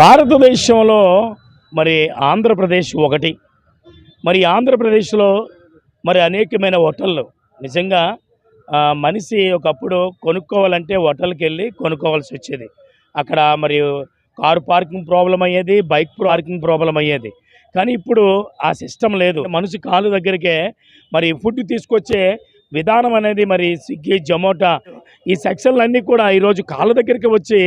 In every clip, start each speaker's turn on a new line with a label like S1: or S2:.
S1: భారతదేశంలో మరి ఆంధ్రప్రదేశ్ ఒకటి. మరి ఆంధ్రప్రదేశ్లో మరి అనేకమైన హోటళ్ళు. నిజంగా మనిషి ఒకప్పుడు కొనుక్కోవాలంటే హోటల్కి వెళ్ళి కొనుక్కోవాల్సి వచ్చేది. అక్కడ మరి కారు పార్కింగ్ ప్రాబ్లం అయ్యేది బైక్ పార్కింగ్ ప్రాబ్లం అయ్యేది. కానీ ఇప్పుడు ఆ సిస్టమ్ లేదు. మనిషి కాలు దగ్గరికే మరి ఫుడ్ తీసుకొచ్చే విధానం అనేది మరి స్విగ్గీ జొమాటో ఈ సెక్షన్లు అన్నీ కూడా ఈరోజు కాళ్ళ దగ్గరికి వచ్చి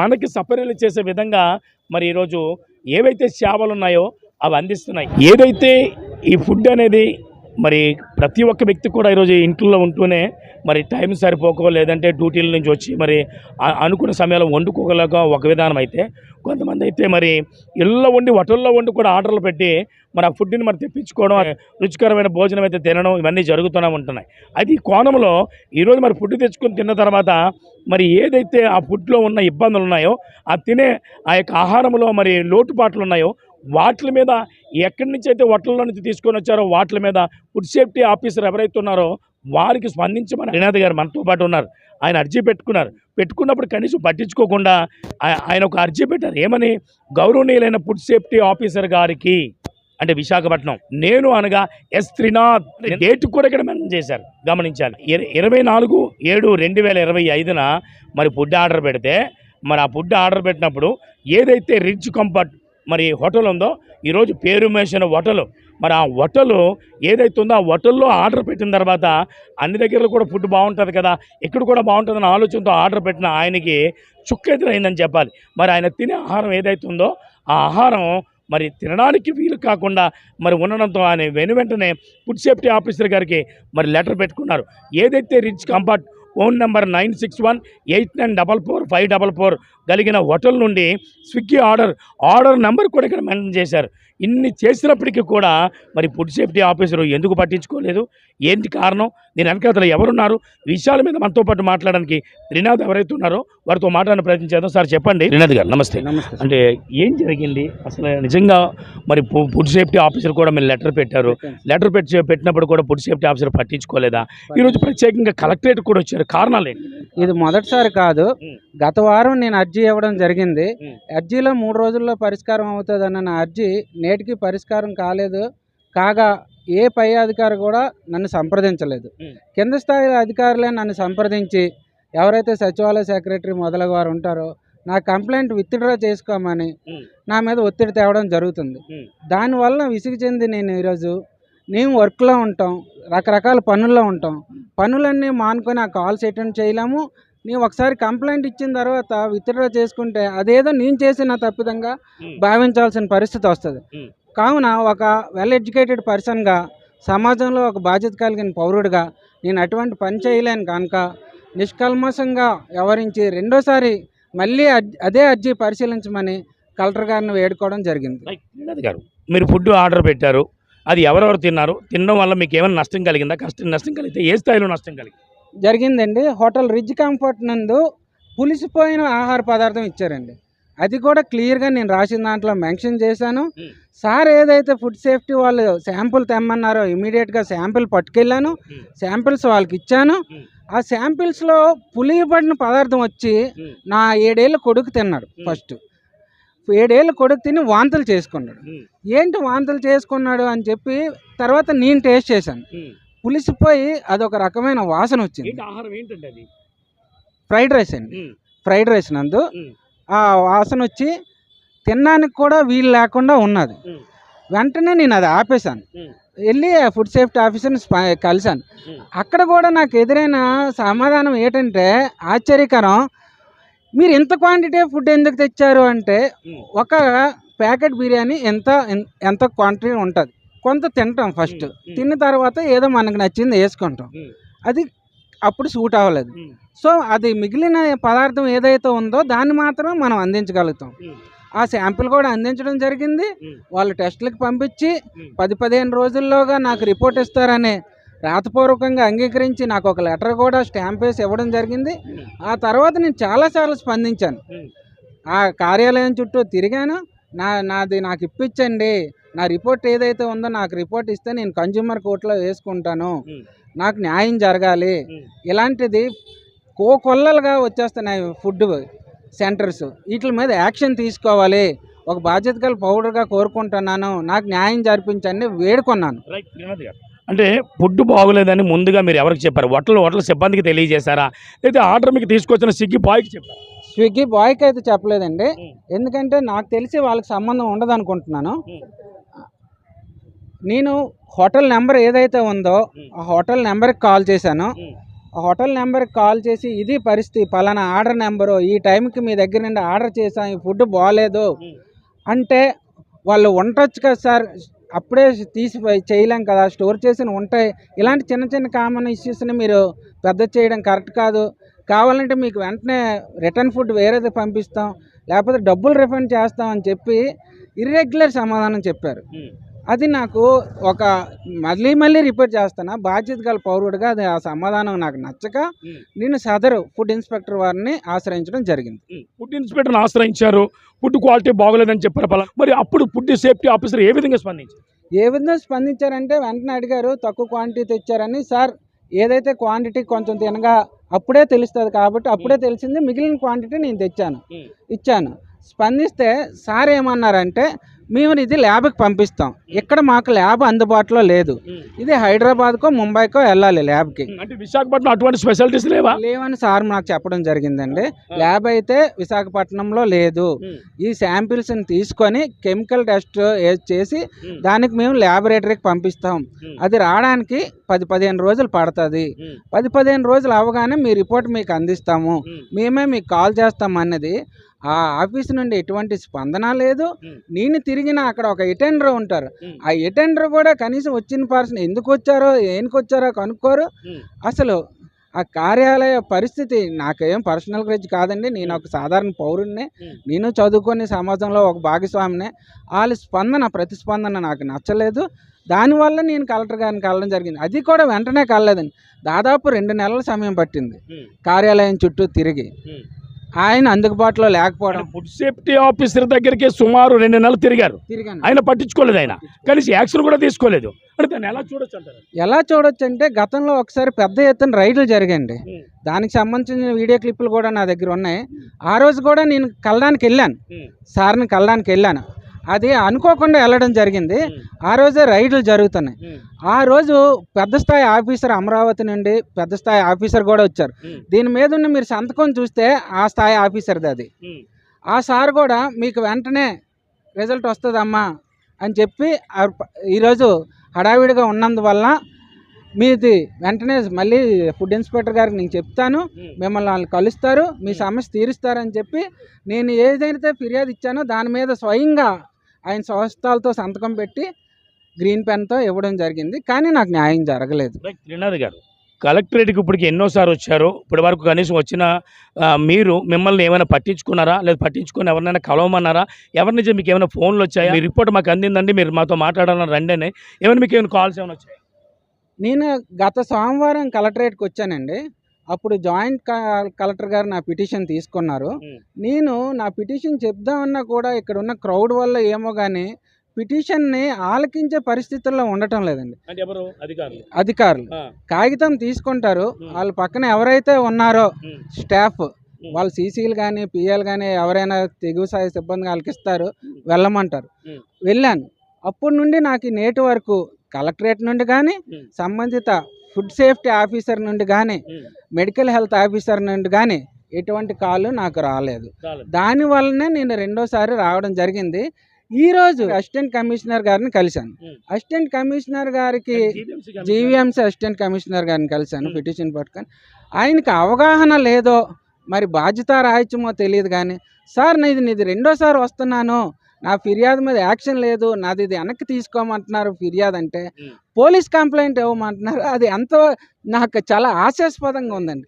S1: మనకి సపర్యలు చేసే విధంగా మరి ఈరోజు ఏవైతే సేవలు ఉన్నాయో అవి అందిస్తున్నాయి. ఏదైతే ఈ ఫుడ్ అనేది మరి ప్రతి ఒక్క వ్యక్తి కూడా ఈరోజు ఇంట్లో ఉంటూనే మరి టైం సరిపోకో లేదంటే డ్యూటీల నుంచి వచ్చి మరి అనుకున్న సమయంలో వండుకోగలక ఒక విధానం అయితే. కొంతమంది అయితే మరి ఇళ్ళలో వండి హోటల్లో వండి కూడా ఆర్డర్లు పెట్టి మరి ఆ ఫుడ్ని మరి తెప్పించుకోవడం రుచికరమైన భోజనం అయితే తినడం ఇవన్నీ జరుగుతూనే ఉంటున్నాయి. అయితే ఈ కోణంలో ఈరోజు మరి ఫుడ్ తెచ్చుకొని తిన్న తర్వాత మరి ఏదైతే ఆ ఫుడ్లో ఉన్న ఇబ్బందులు ఉన్నాయో ఆ తినే ఆ యొక్క ఆహారంలో మరి లోటుపాట్లు ఉన్నాయో వాటి మీద ఎక్కడి నుంచి అయితే హోటల్లో నుంచి తీసుకొని వచ్చారో వాటి మీద ఫుడ్ సేఫ్టీ ఆఫీసర్ ఎవరైతే ఉన్నారో వారికి స్పందించి మన శ్రీనాథ్ గారు మనతో పాటు ఉన్నారు. ఆయన అర్జీ పెట్టుకున్నారు. పెట్టుకున్నప్పుడు కనీసం పట్టించుకోకుండా ఆయన ఒక అర్జీ పెట్టారు. ఏమని? గౌరవనీయులైన ఫుడ్ సేఫ్టీ ఆఫీసర్ గారికి అంటే విశాఖపట్నం. నేను అనగా ఎస్ త్రినాథ్ డేట్ కూడా ఇక్కడ మెన్షన్ చేశారు. గమనించాలి. ఇర- ఇరవై నాలుగు ఏడు రెండు వేల ఇరవై ఐదున మరి ఫుడ్ ఆర్డర్ పెడితే మరి ఆ ఫుడ్ ఆర్డర్ పెట్టినప్పుడు ఏదైతే రిచ్ కంఫర్ట్ మరి హోటల్ ఉందో ఈరోజు పేరు మేసిన హోటల్. మరి ఆ హోటల్ ఏదైతే ఉందో ఆ హోటల్లో ఆర్డర్ పెట్టిన తర్వాత అన్ని దగ్గరలో కూడా ఫుడ్ బాగుంటుంది కదా ఇక్కడ కూడా బాగుంటుందన్న ఆలోచనతో ఆర్డర్ పెట్టిన ఆయనకి చుక్క ఎదురైందని చెప్పాలి. మరి ఆయన తినే ఆహారం ఏదైతే ఉందో ఆ ఆహారం మరి తినడానికి వీలు కాకుండా మరి ఉండడంతో ఆయన వెను వెంటనే ఫుడ్ సేఫ్టీ ఆఫీసర్ గారికి మరి లెటర్ పెట్టుకున్నారు. ఏదైతే rich comfort phone number nine six one eight nine double four five double four కలిగిన హోటల్ నుండి స్విగ్గీ ఆర్డర్ ఆర్డర్ నెంబర్ కూడా ఇక్కడ మెన్షన్ చేశారు. ఇన్ని చేసినప్పటికీ కూడా మరి ఫుడ్ సేఫ్టీ ఆఫీసర్ ఎందుకు పట్టించుకోలేదు? ఏంటి కారణం? దీని వెనకాతల ఎవరున్నారు? విషయాల మీద మనతో పాటు మాట్లాడడానికి శ్రీనాథ్ ఎవరైతే ఉన్నారో వారితో మాట్లాడిన ప్రయత్నం చేద్దాం. సార్ చెప్పండి. శ్రీనాథ్ గారు నమస్తే.
S2: నమస్తే.
S1: అంటే ఏం జరిగింది? అసలు నిజంగా మరి ఫుడ్ సేఫ్టీ ఆఫీసర్ కూడా మీరు లెటర్ పెట్టారు. లెటర్ పెట్టి పెట్టినప్పుడు కూడా ఫుడ్ సేఫ్టీ ఆఫీసర్ పట్టించుకోలేదా? ఈరోజు ప్రత్యేకంగా కలెక్టరేట్ కూడా వచ్చారు. కారణాలు ఏంటి?
S2: ఇది మొదటిసారి కాదు. గత వారం నేను అర్జీ ఇవ్వడం జరిగింది. అర్జీలో మూడు రోజుల్లో పరిష్కారం అవుతుంది అన్న నా అర్జీ నేటికి పరిష్కారం కాలేదు కాగా ఏ పై అధికారి కూడా నన్ను సంప్రదించలేదు. కింద స్థాయి అధికారులే నన్ను సంప్రదించి ఎవరైతే సచివాలయ సెక్రటరీ మొదలగు వారు ఉంటారో నా కంప్లైంట్ విత్డ్రా చేసుకోమని. నా మీద ఒత్తిడి తేవడం జరుగుతుంది. దానివల్ల విసిగి చెంది నేను ఈరోజు మేము వర్క్లో ఉంటాం రకరకాల పనుల్లో ఉంటాం పనులన్నీ మానుకొని ఆ కాల్స్ అటెండ్ చేయలేము నేను ఒకసారి కంప్లైంట్ ఇచ్చిన తర్వాత విత్డ్రా చేసుకుంటే అదేదో నేను చేసిన తప్పిదంగా. భావించాల్సిన పరిస్థితి వస్తుంది. కావున ఒక వెల్ ఎడ్యుకేటెడ్ పర్సన్గా సమాజంలో ఒక బాధ్యత కలిగిన పౌరుడిగా నేను అటువంటి పని చేయలేను కనుక నిష్కల్మషంగా వ్యవహరించి రెండోసారి మళ్ళీ అద్- అర్జీ పరిశీలించమని కలెక్టర్ గారిని వేడుకోవడం జరిగింది
S1: గారు మీరు ఫుడ్ ఆర్డర్ పెట్టారు అది ఎవరెవరు తిన్నారు తినడం వల్ల మీకు ఏమైనా నష్టం కలిగిందా కష్టం నష్టం కలిగితే ఏ స్థాయిలో నష్టం కలిగింది
S2: జరిగిందండి హోటల్ రిజ్ కంఫర్ట్ నందు పులిసిపోయిన ఆహార పదార్థం ఇచ్చారండి అది కూడా క్లియర్గా నేను రాసిన దాంట్లో మెన్షన్ చేశాను. సార్ ఏదైతే ఫుడ్ సేఫ్టీ వాళ్ళు శాంపుల్ తెమ్మన్నారో ఇమీడియట్గా శాంపుల్ పట్టుకెళ్ళాను. శాంపిల్స్ వాళ్ళకి ఇచ్చాను. ఆ శాంపిల్స్లో పులియబడిన పదార్థం వచ్చి. నా ఏడేళ్ళ కొడుకు తిన్నాడు. ఫస్ట్ ఏడేళ్ళ కొడుకు తిని వాంతులు చేసుకున్నాడు ఏంటి వాంతులు చేసుకున్నాడు అని చెప్పి తర్వాత నేను టేస్ట్ చేశాను పులిసిపోయి అదొక రకమైన వాసన వచ్చింది.
S1: ఆహారం ఏంటండి అది?
S2: ఫ్రైడ్ రైస్ అండి. ఫ్రైడ్ రైస్ నందు ఆ వాసన వచ్చి తినడానికి కూడా వీలు లేకుండా ఉన్నది. వెంటనే నేను అది ఆపేశాను. వెళ్ళి ఆ ఫుడ్ సేఫ్టీ ఆఫీసర్ని కలిశాను. అక్కడ కూడా నాకు ఎదురైన సమాధానం ఏంటంటే ఆశ్చర్యకరం మీరు ఇంత క్వాంటిటీ ఫుడ్ ఎందుకు తెచ్చారు అంటే ఒక ప్యాకెట్ బిర్యానీ ఎంత ఎంత క్వాంటిటీ ఉంటుంది? కొంత తింటాం ఫస్ట్ తిన్న తర్వాత ఏదో మనకు నచ్చింది వేసుకుంటాం. అది అప్పుడు సూట్ అవ్వలేదు. సో అది మిగిలిన పదార్థం ఏదైతే ఉందో దాన్ని మాత్రమే మనం అందించగలుగుతాం. ఆ శాంపిల్ కూడా అందించడం జరిగింది. వాళ్ళు టెస్టులకు పంపించి. పది పదిహేను రోజుల్లోగా నాకు రిపోర్ట్ ఇస్తారని రాతపూర్వకంగా అంగీకరించి నాకు ఒక లెటర్ కూడా స్టాంప్ వేసి ఇవ్వడం జరిగింది. ఆ తర్వాత నేను చాలాసార్లు స్పందించాను. ఆ కార్యాలయం చుట్టూ తిరిగాను. నా నాది నాకు ఇప్పించండి. నా రిపోర్ట్ ఏదైతే ఉందో నాకు రిపోర్ట్ ఇస్తే నేను కన్జ్యూమర్ కోర్టులో వేసుకుంటాను. నాకు న్యాయం జరగాలి. ఇలాంటిది కో కొల్లలుగా వచ్చేస్తున్నాయి ఫుడ్ సెంటర్స్. వీటి మీద యాక్షన్ తీసుకోవాలి. ఒక బాధ్యత గల పౌరుడుగా కోరుకుంటున్నాను. నాకు న్యాయం జరిపించండి వేడుకున్నాను.
S1: అంటే ఫుడ్ బాగోలేదని ముందుగా మీరు ఎవరికి చెప్పారు? హోటల్ హోటల్ సిబ్బందికి తెలియజేశారా? లేదా ఆర్డర్ మీకు తీసుకొచ్చిన స్విగ్గీ బాయ్కి చెప్పారు?
S2: స్విగ్గీ బాయ్కి అయితే చెప్పలేదండి. ఎందుకంటే నాకు తెలిసి వాళ్ళకి సంబంధం ఉండదు అనుకుంటున్నాను. నేను హోటల్ నెంబర్ ఏదైతే ఉందో. ఆ హోటల్ నెంబర్కి కాల్ చేశాను. ఆ హోటల్ నెంబర్కి కాల్ చేసి ఇది పరిస్థితి పలానా ఆర్డర్ నెంబరు ఈ టైంకి మీ దగ్గర నుండి ఆర్డర్ చేసాం ఈ ఫుడ్ బాగాలేదు. అంటే వాళ్ళు ఉండొచ్చు కదా సార్ అప్పుడే తీసి చేయలేం కదా స్టోర్ చేసిన ఉంటాయి ఇలాంటి చిన్న చిన్న కామన్ ఇష్యూస్ని మీరు పెద్ద చేయడం కరెక్ట్ కాదు కావాలంటే మీకు వెంటనే రిటర్న్ ఫుడ్ వేరేది పంపిస్తాం లేకపోతే డబ్బులు రిఫండ్ చేస్తాం అని చెప్పి ఇర్రెగ్యులర్ సమాధానం చెప్పారు. అది నాకు ఒక మళ్ళీ మళ్ళీ రిపీట్ చేస్తాను. బాధ్యత గల పౌరుడిగా అది ఆ సమాధానం నాకు నచ్చక. నేను సదరు ఫుడ్ ఇన్స్పెక్టర్ వారిని ఆశ్రయించడం జరిగింది.
S1: ఫుడ్ ఇన్స్పెక్టర్ని ఆశ్రయించారు. ఫుడ్ క్వాలిటీ బాగోలేదని చెప్పారు మరి అప్పుడు ఫుడ్ సేఫ్టీ ఆఫీసర్ ఏ విధంగా స్పందించారు?
S2: ఏ విధంగా స్పందించారంటే వెంటనే అడిగారు తక్కువ క్వాంటిటీ తెచ్చారని. సార్ ఏదైతే క్వాంటిటీ కొంచెం తినగా అప్పుడే తెలుస్తుంది కాబట్టి అప్పుడే తెలిసింది మిగిలిన క్వాంటిటీ నేను తెచ్చాను. ఇచ్చాను. స్పందిస్తే సార్ ఏమన్నారంటే మేము ఇది ల్యాబ్కి పంపిస్తాం ఇక్కడ మాకు ల్యాబ్ అందుబాటులో లేదు. ఇది హైదరాబాద్కో ముంబైకో వెళ్ళాలి ల్యాబ్కి.
S1: అంటే విశాఖపట్నం అటువంటి స్పెషాలిటీస్ లేవా
S2: లేవని సార్ నాకు చెప్పడం జరిగిందండి ల్యాబ్ అయితే విశాఖపట్నంలో లేదు. ఈ శాంపిల్స్ని తీసుకొని కెమికల్ టెస్ట్ చేసి. దానికి మేము ల్యాబొరేటరీకి పంపిస్తాం. అది రావడానికి పది పదిహేను రోజులు పడుతుంది. పది పదిహేను రోజులు అవగానే మీ రిపోర్ట్ మీకు అందిస్తాము. మేమే మీకు కాల్ చేస్తాం అన్నది ఆ ఆఫీస్ నుండి ఎటువంటి స్పందన లేదు. నేను తిరిగిన అక్కడ ఒక ఎటెండర్ ఉంటారు. ఆ ఎటెండర్ కూడా కనీసం వచ్చిన పర్సన్ ఎందుకు వచ్చారో దేనికి వచ్చారో కనుక్కోరు. అసలు ఆ కార్యాలయ పరిస్థితి నాకేం పర్సనల్ గ్రేజ్ కాదండి నేను ఒక సాధారణ పౌరుడిని. నేను చదువుకొని సమాజంలో ఒక భాగస్వామిని వాళ్ళ స్పందన ప్రతిస్పందన నాకు నచ్చలేదు దానివల్ల నేను కలెక్టర్ గారిని కలవడం జరిగింది అది కూడా వెంటనే కలలేదండి దాదాపు రెండు నెలల సమయం పట్టింది. కార్యాలయం చుట్టూ తిరిగి. ఆయన అందుబాటులో లేకపోవడం.
S1: ఫుడ్ సేఫ్టీ ఆఫీసర్ దగ్గరికి సుమారు రెండు నెలలు తిరిగారు. ఆయన పట్టించుకోలేదు ఆయన. కనీసం యాక్షన్ కూడా తీసుకోలేదు. అంటే దాన్ని ఎలా చూడొచ్చు అంటారు?
S2: ఎలా చూడొచ్చు అంటే గతంలో ఒకసారి పెద్ద ఎత్తున రైడ్లు జరిగాయండి. దానికి సంబంధించిన వీడియో క్లిప్పులు కూడా నా దగ్గర ఉన్నాయి. ఆ రోజు కూడా నేను కలడానికి వెళ్ళాను. సార్ని కలడానికి వెళ్ళాను. అది అనుకోకుండా వెళ్ళడం జరిగింది. ఆ రోజే రైడ్లు జరుగుతున్నాయి. ఆ రోజు పెద్ద స్థాయి ఆఫీసర్ అమరావతి నుండి పెద్ద స్థాయి ఆఫీసర్ కూడా వచ్చారు. దీని మీద ఉన్న మీరు సంతకం చూస్తే ఆ స్థాయి ఆఫీసర్ది అది. ఆ సార్ కూడా మీకు వెంటనే రిజల్ట్ వస్తుందమ్మా అని చెప్పి ఈరోజు హడావిడిగా ఉన్నందువల్ల మీది వెంటనే మళ్ళీ ఫుడ్ ఇన్స్పెక్టర్ గారికి నేను చెప్తాను. మిమ్మల్ని వాళ్ళు కలుస్తారు మీ సమస్య తీరుస్తారని చెప్పి నేను ఏదైతే ఫిర్యాదు ఇచ్చానో దాని మీద స్వయంగా ఆయన స్వస్థాలతో సంతకం పెట్టి గ్రీన్ పెన్తో ఇవ్వడం జరిగింది. కానీ నాకు న్యాయం జరగలేదు.
S1: త్రినాథ్ గారు కలెక్టరేట్కి ఇప్పటికి ఎన్నోసార్లు వచ్చారు. ఇప్పటి వరకు కనీసం వచ్చిన మీరు మిమ్మల్ని ఏమైనా పట్టించుకున్నారా? లేదా పట్టించుకొని ఎవరినైనా కలవమన్నారా? ఎవరి నుంచి మీకు ఏమైనా ఫోన్లు వచ్చాయా? మీ రిపోర్ట్ మాకు అందిందండి మీరు మాతో మాట్లాడాలని రండి అని. ఏమైనా మీకు ఏమైనా కాల్స్ ఏమైనా వచ్చాయి?
S2: నేను గత సోమవారం కలెక్టరేట్కి వచ్చానండి. అప్పుడు జాయింట్ కలెక్టర్ గారు నా పిటిషన్ తీసుకున్నారు. నేను నా పిటిషన్ చెప్దామన్నా కూడా ఇక్కడ ఉన్న క్రౌడ్ వల్ల ఏమో కానీ పిటిషన్ని ఆలకించే పరిస్థితుల్లో ఉండటం లేదండి.
S1: అధికారులు.
S2: కాగితం తీసుకుంటారు. వాళ్ళ పక్కన ఎవరైతే ఉన్నారో. స్టాఫ్ వాళ్ళు సీసీలు కానీ పిఎల్ కానీ ఎవరైనా తెగువ స్థాయి సిబ్బంది వాళ్ళకి ఇస్తారు వెళ్ళమంటారు. వెళ్ళాను. అప్పటి నుండి నాకు నేటి వరకు కలెక్టరేట్ నుండి కానీ. సంబంధిత ఫుడ్ సేఫ్టీ ఆఫీసర్ నుండి కానీ. మెడికల్ హెల్త్ ఆఫీసర్ నుండి కానీ ఎటువంటి కాల్ నాకు రాలేదు. దాని వల్లనే నేను రెండోసారి రావడం జరిగింది ఈ రోజు అసిస్టెంట్ కమిషనర్ గారిని కలిశాను. అసిస్టెంట్ కమిషనర్ గారికి. జీవీఎంసీ అసిస్టెంట్ కమిషనర్ గారిని కలిశాను. పిటిషన్ పట్టుకొని ఆయనకి అవగాహన లేదో మరి బాధ్యత రాహిత్యమో తెలియదు కానీ సార్ నీది నీది రెండోసారి వస్తున్నాను నా ఫిర్యాదు మీద యాక్షన్ లేదు నాది ఇది వెనక్కి తీసుకోమంటున్నారు ఫిర్యాదు అంటే. పోలీస్ కంప్లైంట్ ఇవ్వమంటున్నారు అది ఎంతో నాకు చాలా ఆశాస్పదంగా ఉందండి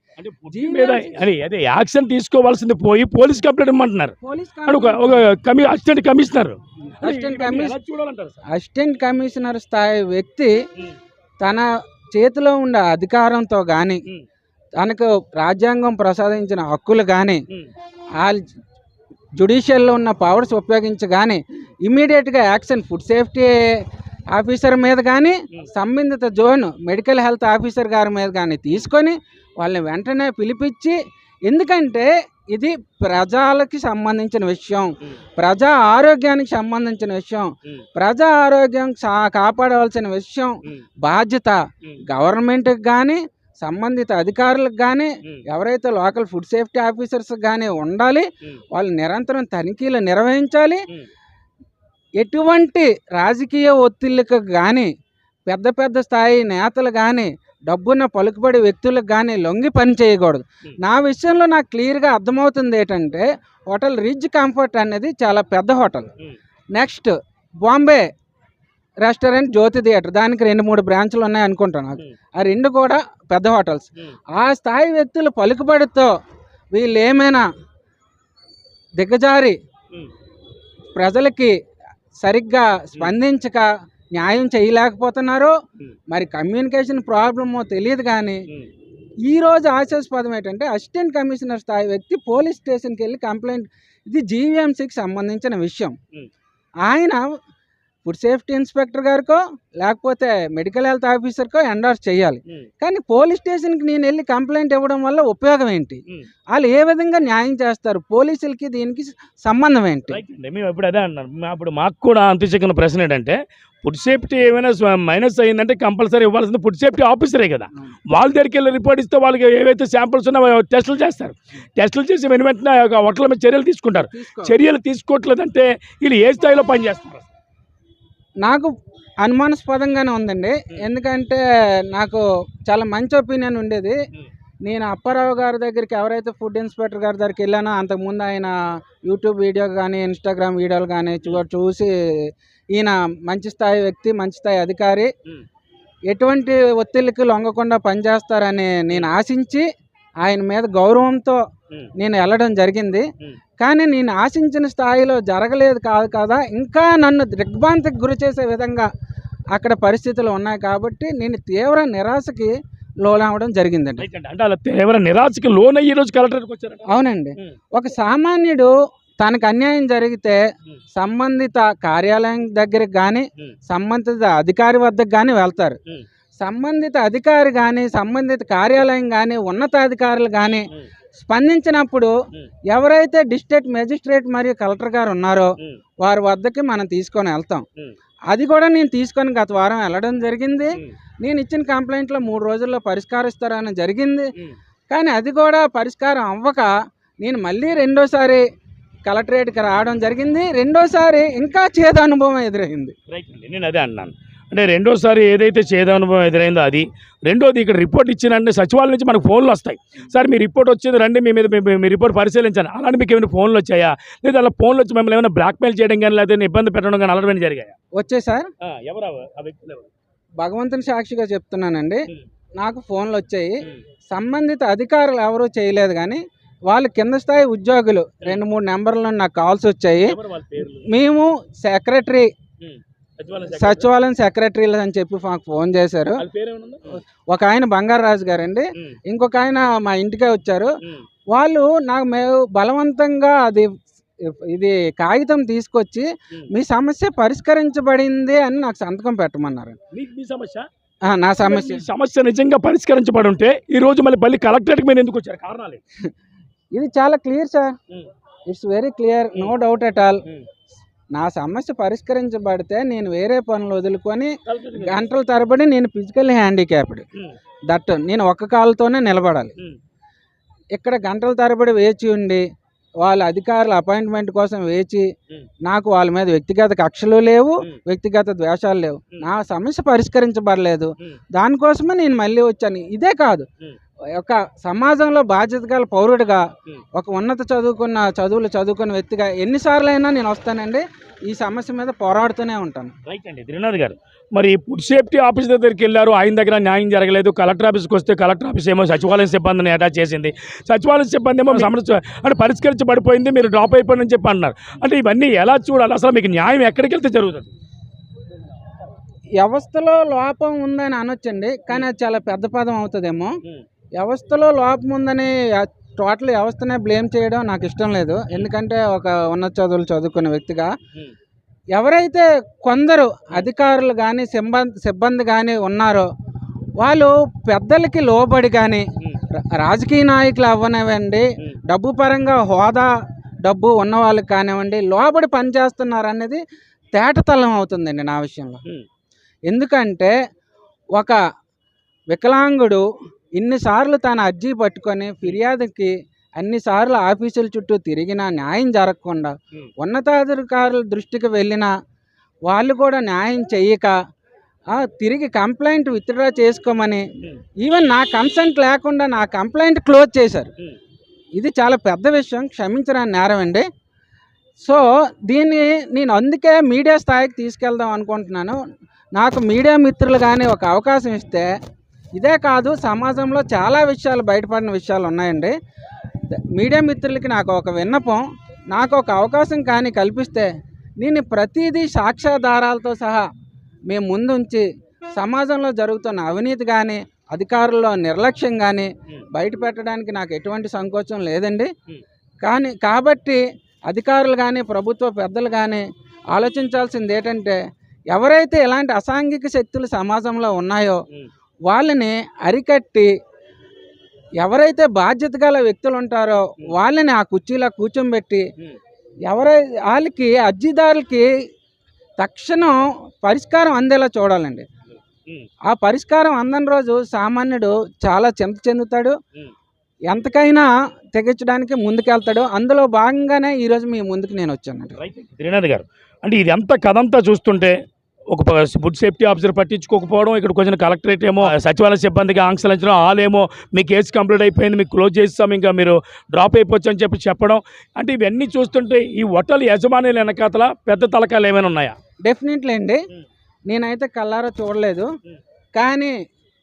S1: అదే అదే యాక్షన్ తీసుకోవాల్సింది పోయి police complaint కమి assistant commissioner
S2: assistant commissioner assistant commissioner స్థాయి వ్యక్తి. తన చేతిలో ఉండే అధికారంతో కానీ. తనకు రాజ్యాంగం ప్రసాదించిన హక్కులు కానీ. ఆ జుడిషియల్లో ఉన్న పవర్స్ ఉపయోగించి కానీ ఇమీడియట్గా యాక్షన్ ఫుడ్ సేఫ్టీ ఆఫీసర్ మీద కానీ సంబంధిత జోన్ మెడికల్ హెల్త్ ఆఫీసర్ గారి మీద కానీ తీసుకొని వాళ్ళని వెంటనే పిలిపించి ఎందుకంటే ఇది ప్రజలకి సంబంధించిన విషయం ప్రజా ఆరోగ్యానికి సంబంధించిన విషయం ప్రజా ఆరోగ్యం సా- కాపాడవలసిన విషయం బాధ్యత. గవర్నమెంట్కి కానీ సంబంధిత అధికారులకు కానీ ఎవరైతే లోకల్ ఫుడ్ సేఫ్టీ ఆఫీసర్స్ కానీ ఉండాలి వాళ్ళు నిరంతరం తనిఖీలు నిర్వహించాలి ఎటువంటి రాజకీయ ఒత్తిళ్ళకు కానీ పెద్ద పెద్ద స్థాయి నేతలు కానీ డబ్బున్న పలుకుబడి వ్యక్తులకు కానీ లొంగి పని చేయకూడదు. నా విషయంలో నాకు క్లియర్గా అర్థమవుతుంది ఏంటంటే హోటల్ రిచ్ కంఫర్ట్ అనేది చాలా పెద్ద hotel. Next Bombay restaurant Jyothi theatre. దానికి రెండు మూడు బ్రాంచ్లు ఉన్నాయి అనుకుంటాను
S1: ఉమ్,
S2: ఆ రెండు కూడా పెద్ద హోటల్స్. ఆ స్థాయి వ్యక్తులు పలుకుబడితో వీళ్ళు ఏమైనా దిగజారి ప్రజలకి సరిగ్గా స్పందించక న్యాయం చేయలేకపోతున్నారో. మరి కమ్యూనికేషన్ ప్రాబ్లమో తెలియదు కానీ ఈ రోజు ఆశాస్పదం ఏంటంటే అసిస్టెంట్ కమిషనర్ స్థాయి వ్యక్తి పోలీస్ స్టేషన్కి వెళ్ళి కంప్లైంట్ ఇది జీవీఎంసీకి సంబంధించిన విషయం. ఆయన ఫుడ్ సేఫ్టీ ఇన్స్పెక్టర్ గారికో లేకపోతే మెడికల్ హెల్త్ ఆఫీసర్కో ఎండార్స్ చేయాలి. కానీ పోలీస్ స్టేషన్కి నేను వెళ్ళి కంప్లైంట్ ఇవ్వడం వల్ల ఉపయోగం ఏంటి. వాళ్ళు ఏ విధంగా న్యాయం చేస్తారు? పోలీసులకి దీనికి సంబంధం ఏంటి?
S1: మేము ఇప్పుడు అదే అన్నాను అప్పుడు మాకు కూడా అంతు చిక్కిన ప్రశ్న ఏంటంటే ఫుడ్ సేఫ్టీ ఏమైనా మైనస్ అయిందంటే కంపల్సరీ ఇవ్వాల్సింది ఫుడ్ సేఫ్టీ ఆఫీసరే కదా. వాళ్ళ దగ్గరికి వెళ్ళి రిపోర్ట్ ఇస్తే వాళ్ళకి ఏవైతే శాంపుల్స్ ఉన్నాయో టెస్టులు చేస్తారు. టెస్టులు చేసి వెను వెంటనే ఒక హోటల్ మీద చర్యలు తీసుకుంటారు. చర్యలు తీసుకోవట్లేదంటే వీళ్ళు ఏ స్థాయిలో పనిచేస్తారు
S2: నాకు అనుమానాస్పదంగానే ఉందండి ఎందుకంటే నాకు చాలా మంచి ఒపీనియన్ ఉండేది. నేను అప్పారావు గారి దగ్గరికి ఎవరైతే ఫుడ్ ఇన్స్పెక్టర్ గారి దగ్గరికి వెళ్ళానో అంతకుముందు ఆయన యూట్యూబ్ వీడియో కానీ ఇన్స్టాగ్రామ్ వీడియోలు కానీ చూ చూసి ఈయన మంచి స్థాయి వ్యక్తి మంచి స్థాయి అధికారి. ఎటువంటి ఒత్తిళ్ళకి లొంగకుండా పనిచేస్తారని నేను ఆశించి ఆయన మీద గౌరవంతో నేను వెళ్ళడం జరిగింది. కానీ నేను ఆశించిన స్థాయిలో జరగలేదు కాదు కదా. ఇంకా నన్ను దిగ్భ్రాంతికి గురి చేసే విధంగా అక్కడ పరిస్థితులు ఉన్నాయి కాబట్టి నేను తీవ్ర నిరాశకి లోనవడం జరిగిందండి.
S1: అంటే అలా తీవ్ర నిరాశకి లోన్ అయ్యి రోజు కలెక్టర్కి వచ్చారంట.
S2: అవునండి. ఒక సామాన్యుడు తనకు అన్యాయం జరిగితే. సంబంధిత కార్యాలయం దగ్గరికి కానీ. సంబంధిత అధికారి వద్దకు కానీ వెళ్తారు. సంబంధిత అధికారి కానీ సంబంధిత కార్యాలయం కానీ ఉన్నతాధికారులు కానీ స్పందించినప్పుడు. ఎవరైతే డిస్ట్రిక్ట్ మెజిస్ట్రేట్ మరియు కలెక్టర్ గారు ఉన్నారో వారి వద్దకి మనం తీసుకొని వెళ్తాం. అది కూడా నేను తీసుకొని గత వారం వెళ్ళడం జరిగింది. నేను ఇచ్చిన కంప్లైంట్లో మూడు రోజుల్లో పరిష్కరిస్తారని జరిగింది. కానీ అది కూడా పరిష్కారం అవ్వక నేను మళ్ళీ రెండోసారి కలెక్టరేట్కి రావడం జరిగింది. రెండోసారి ఇంకా చేదు అనుభవం ఎదురైంది.
S1: నేను అదే అన్నాను. అంటే రెండోసారి ఏదైతే చేదనుభవం ఎదురైందో అది. రెండోది ఇక్కడ రిపోర్ట్ ఇచ్చినంటే సచివాలయం నుంచి మనకు ఫోన్లు వస్తాయి. సార్ మీ రిపోర్ట్ వచ్చేది రండి మీ మీద మీ- రిపోర్ట్ పరిశీలించాను అలాంటి మీకు ఏమైనా ఫోన్లు వచ్చాయా? లేదా అలా ఫోన్లు వచ్చి మిమ్మల్ని ఏమైనా బ్లాక్మెయిల్ చేయడం కానీ లేదా ఇబ్బంది పెట్టడం కానీ అలాంటివన్నీ జరిగాయా?
S2: వచ్చే సార్.
S1: ఆ, ఎవరు ఆ- ఆ వ్యక్తులు ఎవరు?
S2: భగవంతుని సాక్షిగా చెప్తున్నానండి. నాకు ఫోన్లు వచ్చాయి. సంబంధిత అధికారులు ఎవరూ చేయలేదు కానీ వాళ్ళు కింద స్థాయి ఉద్యోగులు రెండు మూడు నెంబర్ల నాకు కాల్స్ వచ్చాయి. మేము సెక్రటరీ
S1: సచివాలయం సెక్రటరీ.
S2: సెక్రటరీలు అని చెప్పి మాకు ఫోన్ చేశారు. ఒక ఆయన బంగారాజు గారండి. ఇంకొక ఆయన మా ఇంటికే వచ్చారు. వాళ్ళు నాకు మేము బలవంతంగా అది ఇది కాగితం తీసుకొచ్చి మీ సమస్య పరిష్కరించబడింది అని నాకు సంతకం పెట్టమన్నారు నా సమస్య.
S1: సమస్య నిజంగా పరిష్కరించబడి ఉంటే ఈ రోజు మళ్ళీ మళ్ళీ కలెక్టరేట్కి మీరు ఎందుకు వచ్చారు? కారణాలు?
S2: ఇది చాలా clear sir. It's very clear no doubt at all. నా సమస్య పరిష్కరించబడితే నేను వేరే పనులు వదులుకొని గంటల తరబడి నేను ఫిజికల్ హ్యాండిక్యాప్డ్ దట్ నేను ఒక్క కాలుతోనే నిలబడాలి. ఇక్కడ గంటల తరబడి వేచి ఉండి వాళ్ళ అధికారుల అపాయింట్మెంట్ కోసం వేచి. నాకు వాళ్ళ మీద వ్యక్తిగత కక్షలు లేవు. వ్యక్తిగత ద్వేషాలు లేవు. నా సమస్య పరిష్కరించబడలేదు. దానికోసమే నేను మళ్ళీ వచ్చాను. ఇదే కాదు. ఒక సమాజంలో బాధ్యత గల పౌరుడిగా. ఒక ఉన్నత చదువుకున్న చదువులు చదువుకున్న వ్యక్తిగా ఎన్నిసార్లైనా నేను వస్తానండి. ఈ సమస్య మీద పోరాడుతూనే ఉంటాను.
S1: రైట్ అండి. త్రినాథ్ గారు మరి ఫుడ్ సేఫ్టీ ఆఫీస్ దగ్గరికి వెళ్ళారు. ఆయన దగ్గర న్యాయం జరగలేదు. కలెక్టర్ ఆఫీస్కి వస్తే కలెక్టర్ ఆఫీస్ ఏమో సచివాలయం సిబ్బందిని అటాచ్ చేసింది. సచివాలయం సిబ్బంది ఏమో సమస్య అంటే పరిష్కరించబడిపోయింది. మీరు డ్రాప్ అయిపోయిందని చెప్పి అన్నారు. అంటే ఇవన్నీ ఎలా చూడాలి? అసలు మీకు న్యాయం ఎక్కడికి వెళ్తే జరుగుతుంది?
S2: వ్యవస్థలో లోపం ఉందని అనొచ్చండి. కానీ అది చాలా పెద్ద పదం అవుతుందేమో. వ్యవస్థలో లోపం ఉందని టోటల్ వ్యవస్థనే బ్లేమ్ చేయడం నాకు ఇష్టం లేదు. ఎందుకంటే ఒక ఉన్నత చదువులు చదువుకున్న వ్యక్తిగా ఎవరైతే కొందరు అధికారులు కానీ సిబ్బంది సిబ్బంది కానీ ఉన్నారో వాళ్ళు పెద్దలకి లోబడి కానీ రాజకీయ నాయకులు అవ్వనివ్వండి డబ్బు పరంగా హోదా డబ్బు ఉన్న వాళ్ళకి కానివ్వండి లోబడి పనిచేస్తున్నారు అనేది తేటతలం అవుతుందండి నా విషయంలో. ఎందుకంటే ఒక వికలాంగుడు ఇన్నిసార్లు తన అర్జీ పట్టుకొని ఫిర్యాదుకి అన్నిసార్లు ఆఫీసుల చుట్టూ తిరిగినా న్యాయం జరగకుండా. ఉన్నతాధికారుల దృష్టికి వెళ్ళినా వాళ్ళు కూడా న్యాయం చెయ్యక ఆ, తిరిగి కంప్లైంట్ విత్డ్రా చేసుకోమని. ఈవెన్ నా కన్సెంట్ లేకుండా నా కంప్లైంట్ క్లోజ్ చేశారు. ఇది చాలా పెద్ద విషయం క్షమించరాని నేరం అండి సో దీన్ని నేను అందుకే మీడియా స్థాయికి తీసుకెళ్దాం అనుకుంటున్నాను నాకు మీడియా మిత్రులు కానీ ఒక అవకాశం ఇస్తే ఇదే కాదు సమాజంలో చాలా విషయాలు బయటపడిన విషయాలు ఉన్నాయండి మీడియా మిత్రులకి నాకు ఒక విన్నపం నాకు ఒక అవకాశం కానీ కల్పిస్తే నేను ప్రతిదీ సాక్ష్యాధారాలతో సహా మేము ముందుంచి సమాజంలో జరుగుతున్న అవినీతి కానీ అధికారుల్లో నిర్లక్ష్యం కానీ బయట పెట్టడానికి నాకు ఎటువంటి సంకోచం లేదండి. కానీ కాబట్టి అధికారులు కానీ ప్రభుత్వ పెద్దలు కానీ ఆలోచించాల్సింది ఏంటంటే ఎవరైతే ఇలాంటి అసాంఘిక శక్తులు సమాజంలో ఉన్నాయో. వాళ్ళని అరికట్టి ఎవరైతే బాధ్యత గల వ్యక్తులు ఉంటారో వాళ్ళని ఆ కుర్చీలో కూర్చోబెట్టి ఎవరై వాళ్ళకి అర్జీదారులకి తక్షణం పరిష్కారం అందేలా చూడాలండి. ఆ పరిష్కారం అందని రోజు సామాన్యుడు చాలా చింత చెందుతాడు. ఎంతకైనా తెగించడానికి ముందుకెళ్తాడు. అందులో భాగంగానే ఈరోజు మీ ముందుకు నేను వచ్చాను
S1: త్రినాథ్ గారు అంటే ఇది ఎంత కథంతా చూస్తుంటే ఒక ఫుడ్ సేఫ్టీ ఆఫీసర్ పట్టించుకోకపోవడం ఇక్కడ కొంచెం కలెక్టరేట్ ఏమో సచివాలయ సిబ్బందికి ఆంక్షలించడం వాళ్ళేమో మీ కేసు కంప్లీట్ అయిపోయింది మీకు క్లోజ్ చేస్తాం ఇంకా మీరు డ్రాప్ అయిపోవచ్చు అని చెప్పి చెప్పడం అంటే ఇవన్నీ చూస్తుంటే ఈ హోటల్ యజమానుల వెనకాతల పెద్ద తలకాలు ఏమైనా ఉన్నాయా
S2: డెఫినెట్లీ అండి. నేనైతే కల్లారా చూడలేదు. కానీ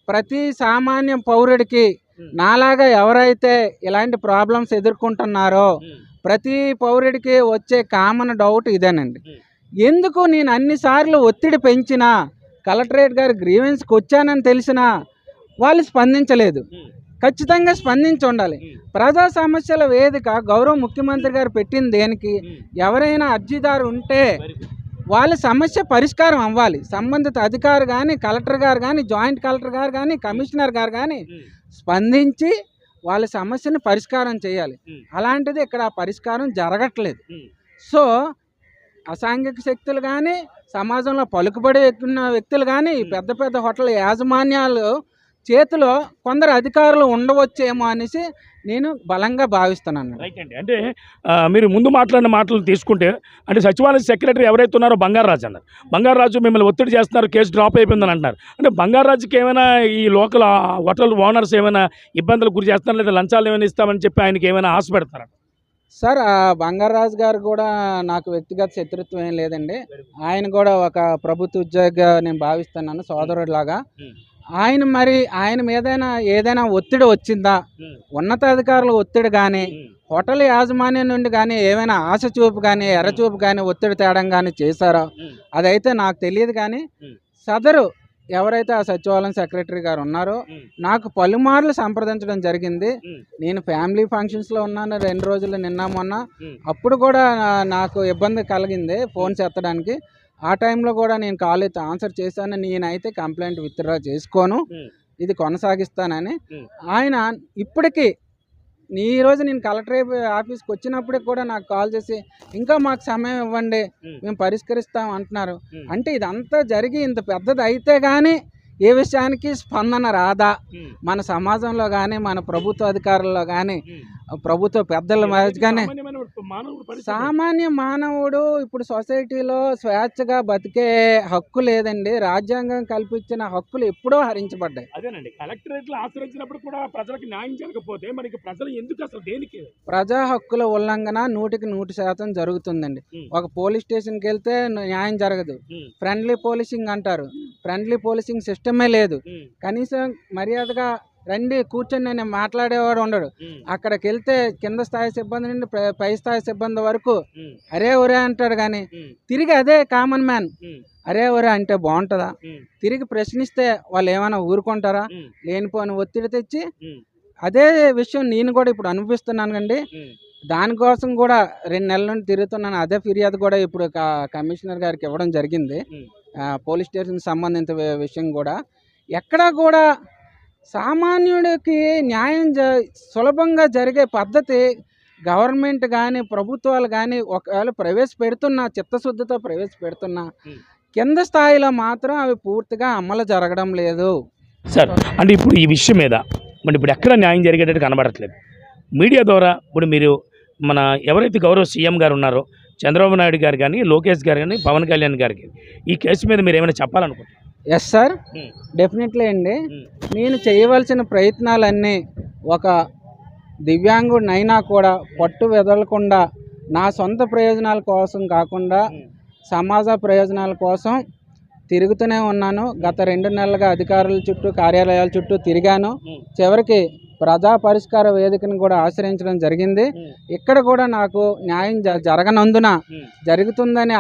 S2: ప్రతి సామాన్య పౌరుడికి. నాలాగా ఎవరైతే ఇలాంటి ప్రాబ్లమ్స్ ఎదుర్కొంటున్నారో ప్రతి పౌరుడికి వచ్చే కామన్ డౌట్ ఇదేనండి. ఎందుకు నేను అన్నిసార్లు ఒత్తిడి పెంచినా కలెక్టరేట్ గారి గ్రీవెన్స్కి వచ్చానని తెలిసినా వాళ్ళు స్పందించలేదు. ఖచ్చితంగా స్పందించి ఉండాలి ప్రజా సమస్యల వేదిక గౌరవ ముఖ్యమంత్రి గారు పెట్టింది దేనికి? ఎవరైనా అర్జీదారు ఉంటే వాళ్ళ సమస్య పరిష్కారం అవ్వాలి. సంబంధిత అధికారి కానీ కలెక్టర్ గారు కానీ జాయింట్ కలెక్టర్ గారు కానీ కమిషనర్ గారు కానీ స్పందించి వాళ్ళ సమస్యని పరిష్కారం చేయాలి. అలాంటిది ఇక్కడ పరిష్కారం జరగట్లేదు. సో అసాంఘిక శక్తులు కానీ సమాజంలో పలుకుబడి ఉన్న వ్యక్తులు కానీ పెద్ద పెద్ద హోటల్ యాజమాన్యాలు చేతిలో కొందరు అధికారులు ఉండవచ్చేమో అనేసి నేను బలంగా భావిస్తున్నాను.
S1: రైట్ అండి. అంటే మీరు ముందు మాట్లాడిన మాటలు తీసుకుంటే అంటే సచివాలయ సెక్రటరీ ఎవరైతే ఉన్నారో బంగారాజు అన్నారు. బంగారాజు మిమ్మల్ని ఒత్తిడి చేస్తున్నారు కేసు డ్రాప్ అయిపోయిందని అంటున్నారు. అంటే బంగారాజుకి ఏమైనా ఈ లోకల్ హోటల్ ఓనర్స్ ఏమైనా ఇబ్బందులు గురి చేస్తున్నారు లేదా లంచాలు ఏమైనా ఇస్తామని చెప్పి ఆయనకి ఏమైనా ఆశ పెడతారా?
S2: సార్ ఆ బంగారాజు గారు కూడా నాకు వ్యక్తిగత శత్రుత్వం ఏం లేదండి. ఆయన కూడా ఒక ప్రభుత్వ ఉద్యోగిగా నేను భావిస్తున్నాను సోదరుడిలాగా. ఆయన మరి ఆయన మీదైనా ఏదైనా ఒత్తిడి వచ్చిందా? ఉన్నతాధికారుల ఒత్తిడి కానీ హోటల్ యాజమాన్యం నుండి కానీ ఏమైనా ఆశ చూపు కానీ ఎర్ర చూపు కానీ ఒత్తిడి తేడం కానీ చేశారో? అదైతే నాకు తెలియదు కానీ. సదరు ఎవరైతే ఆ సచివాలయం సెక్రటరీ గారు ఉన్నారో నాకు పలుమార్లు సంప్రదించడం జరిగింది. నేను ఫ్యామిలీ ఫంక్షన్స్లో ఉన్నాను రెండు రోజులు నిన్న మొన్న. అప్పుడు కూడా నాకు ఇబ్బంది కలిగింది ఫోన్స్ ఎత్తడానికి. ఆ టైంలో కూడా నేను కాల్ అయితే ఆన్సర్ చేశాను నేనైతే కంప్లైంట్ విత్డ్రా చేసుకోను. ఇది కొనసాగిస్తానని. ఆయన ఇప్పటికీ ఈ రోజు నేను కలెక్టర్ ఆఫీస్కి వచ్చినప్పటికి కూడా నాకు కాల్ చేసి ఇంకా మాకు సమయం ఇవ్వండి. మేము పరిష్కరిస్తాం అంటున్నారు. అంటే ఇదంతా జరిగి ఇంత పెద్దది అయితే కానీ ఏ విషయానికి స్పందన రాదా? మన సమాజంలో కానీ మన ప్రభుత్వ అధికారుల్లో కానీ ప్రభుత్వ పెద్దల కానీ సామాన్య మానవుడు ఇప్పుడు సొసైటీలో స్వేచ్ఛగా బతికే హక్కు లేదండి. రాజ్యాంగం కల్పించిన హక్కులు ఎప్పుడో హరించబడ్డాయి.
S1: అదేనండి. కలెక్టరేట్లో ఆశ్రయించినప్పుడు కూడా ప్రజలకు న్యాయం జరగకపోతే మనకి ప్రజలు ఎందుకు అసలు దేనికి?
S2: ప్రజా హక్కుల ఉల్లంఘన నూటికి నూటి శాతం జరుగుతుందండి. ఒక పోలీస్ స్టేషన్కి వెళ్తే న్యాయం జరగదు. ఫ్రెండ్లీ పోలీసింగ్ అంటారు. ఫ్రెండ్లీ పోలీసింగ్ సిస్టమే లేదు. కనీసం మర్యాదగా రండి కూర్చొని నేను మాట్లాడేవాడు ఉండడు. అక్కడికి వెళ్తే కింద స్థాయి సిబ్బంది నుండి పై- స్థాయి సిబ్బంది వరకు అరే ఒరే అంటాడు కానీ తిరిగి అదే కామన్ మ్యాన్ అరే ఒరే అంటే బాగుంటుందా? తిరిగి ప్రశ్నిస్తే వాళ్ళు ఏమైనా ఊరుకుంటారా? లేనిపోని ఒత్తిడి తెచ్చి అదే విషయం నేను కూడా ఇప్పుడు అనిపిస్తున్నాను అండి దానికోసం కూడా రెండు నెలల నుండి తిరుగుతున్నాను. అదే ఫిర్యాదు కూడా ఇప్పుడు కమిషనర్ గారికి ఇవ్వడం జరిగింది. పోలీస్ స్టేషన్ సంబంధిత విషయం కూడా. ఎక్కడా కూడా సామాన్యుడికి న్యాయం జ సులభంగా జరిగే పద్ధతి గవర్నమెంట్ కానీ ప్రభుత్వాలు కానీ ఒకవేళ ప్రవేశపెడుతున్నా చిత్తశుద్ధితో ప్రవేశపెడుతున్నా. కింద స్థాయిలో మాత్రం అవి పూర్తిగా అమలు జరగడం లేదు.
S1: సార్ అంటే ఇప్పుడు ఈ విషయం మీద మరి ఇప్పుడు ఎక్కడ న్యాయం జరిగేటట్టు కనబడట్లేదు. మీడియా ద్వారా ఇప్పుడు మీరు మన ఎవరైతే గౌరవ సీఎం గారు ఉన్నారో చంద్రబాబు నాయుడు గారు కానీ లోకేష్ గారు కానీ పవన్ కళ్యాణ్ గారికి ఈ కేసు మీద మీరు ఏమైనా చెప్పాలనుకుంటున్నారు
S2: ఎస్ సార్
S1: Hmm.
S2: డెఫినెట్లీ అండి
S1: Hmm.
S2: నేను చేయవలసిన ప్రయత్నాలన్నీ ఒక దివ్యాంగుడినైనా కూడా పట్టు వెదలకుండా నా సొంత ప్రయోజనాల కోసం కాకుండా సమాజ ప్రయోజనాల కోసం తిరుగుతూనే ఉన్నాను. గత రెండు నెలలుగా అధికారుల చుట్టూ కార్యాలయాల చుట్టూ తిరిగాను. చివరికి ప్రజా పరిష్కార వేదికను కూడా ఆశ్రయించడం జరిగింది. ఇక్కడ కూడా నాకు న్యాయం జ- జరగనందున జరుగుతుందనే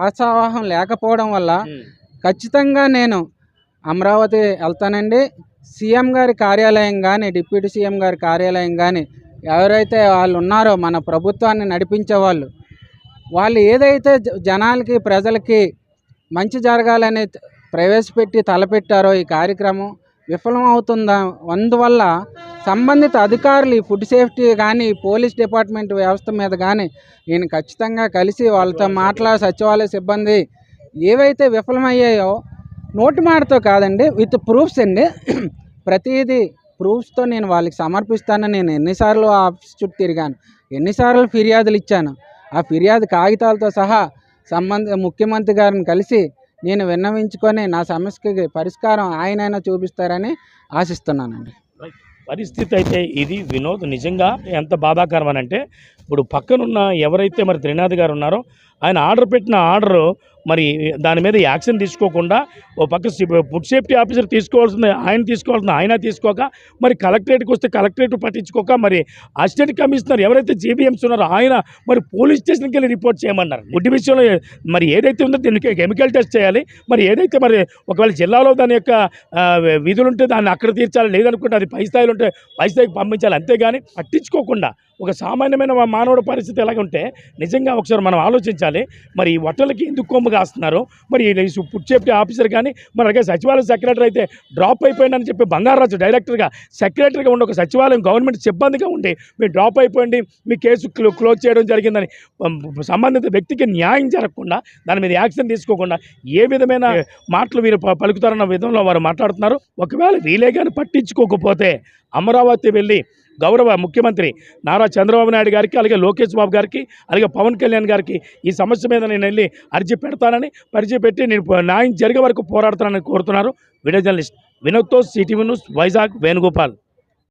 S2: ఆశావాహం లేకపోవడం వల్ల ఖచ్చితంగా నేను అమరావతి వెళ్తానండి. సీఎం గారి కార్యాలయం కానీ డిప్యూటీ సీఎం గారి కార్యాలయం కానీ ఎవరైతే వాళ్ళు ఉన్నారో మన ప్రభుత్వాన్ని నడిపించే వాళ్ళు వాళ్ళు ఏదైతే జనాలకి ప్రజలకి మంచి జరగాలని ప్రవేశపెట్టి తలపెట్టారో ఈ కార్యక్రమం విఫలం అవుతుందా అందువల్ల సంబంధిత అధికారులు ఈ ఫుడ్ సేఫ్టీ కానీ పోలీస్ డిపార్ట్మెంట్ వ్యవస్థ మీద కానీ నేను ఖచ్చితంగా కలిసి వాళ్ళతో మాట్లాడి సచివాలయ సిబ్బంది ఏవైతే విఫలమయ్యాయో నోటి మాటతో కాదండి విత్ ప్రూఫ్స్ అండి. ప్రతిదీ ప్రూఫ్స్తో నేను వాళ్ళకి సమర్పిస్తానని నేను ఎన్నిసార్లు ఆఫీస్ చుట్టూ తిరిగాను. ఎన్నిసార్లు ఫిర్యాదులు ఇచ్చాను. ఆ ఫిర్యాదు కాగితాలతో సహా సంబంధ ముఖ్యమంత్రి గారిని కలిసి నేను విన్నవించుకొని నా సమస్యకి పరిష్కారం ఆయనైనా చూపిస్తారని ఆశిస్తున్నానండి.
S1: పరిస్థితి అయితే ఇది వినోద్ నిజంగా ఎంత బాధాకరం అని అంటే ఇప్పుడు పక్కనున్న ఎవరైతే మరి త్రినాథ్ గారు ఉన్నారో ఆయన ఆర్డర్ పెట్టిన ఆర్డర్ మరి దాని మీద యాక్షన్ తీసుకోకుండా ఓ పక్క సి- ఫుడ్ సేఫ్టీ ఆఫీసర్ తీసుకోవాల్సింది ఆయన తీసుకోవాల్సింది ఆయన తీసుకోక మరి కలెక్టరేట్కి వస్తే కలెక్టరేట్ పట్టించుకోక మరి అసిస్టెంట్ కమిషనర్ ఎవరైతే జేబీఎంస్ ఉన్నారో ఆయన మరి పోలీస్ స్టేషన్కి వెళ్ళి రిపోర్ట్ చేయమన్నారు. గుడ్డి విషయంలో మరి ఏదైతే ఉందో దీనికి కెమికల్ టెస్ట్ చేయాలి మరి ఏదైతే మరి ఒకవేళ జిల్లాలో దాని యొక్క విధులు ఉంటే దాన్ని అక్కడ తీర్చాలి లేదనుకుంటే అది పై స్థాయిలో ఉంటే పై స్థాయికి పంపించాలి అంతేగాని పట్టించుకోకుండా ఒక సామాన్యమైన మా మానవుడి పరిస్థితి ఎలాగ ఉంటే నిజంగా ఒకసారి మనం ఆలోచించాలి. మరి ఈ వట్టలకి ఎందుకు కొమ్ము కాస్తున్నారు? మరి ఫుడ్ సేఫ్టీ ఆఫీసర్ కానీ మరి అలాగే సచివాలయ సెక్రటరీ అయితే డ్రాప్ అయిపోయిందని చెప్పి బంగారాజు డైరెక్టర్గా సెక్రటరీగా ఉండి ఒక సచివాలయం గవర్నమెంట్ సిబ్బందిగా ఉండి మీరు డ్రాప్ అయిపోయింది మీ కేసు క్లో- క్లోజ్ చేయడం జరిగిందని సంబంధిత వ్యక్తికి న్యాయం జరగకుండా దాని మీద యాక్షన్ తీసుకోకుండా ఏ విధమైన మాటలు వీరు పలుకుతారన్న విధంలో వారు మాట్లాడుతున్నారు. ఒకవేళ వీలే కానీ పట్టించుకోకపోతే అమరావతి వెళ్ళి గౌరవ ముఖ్యమంత్రి నారా చంద్రబాబు నాయుడు గారికి అలాగే లోకేష్ బాబు గారికి అలాగే పవన్ కళ్యాణ్ గారికి ఈ సమస్య మీద నేను వెళ్ళి అర్జీ పెడతానని పరిచయం పెట్టి నేను న్యాయం జరిగే వరకు పోరాడతానని కోరుతున్నారు. వీడియో వినోద్తో సిటీవీ న్యూస్ వైజాగ్ వేణుగోపాల్.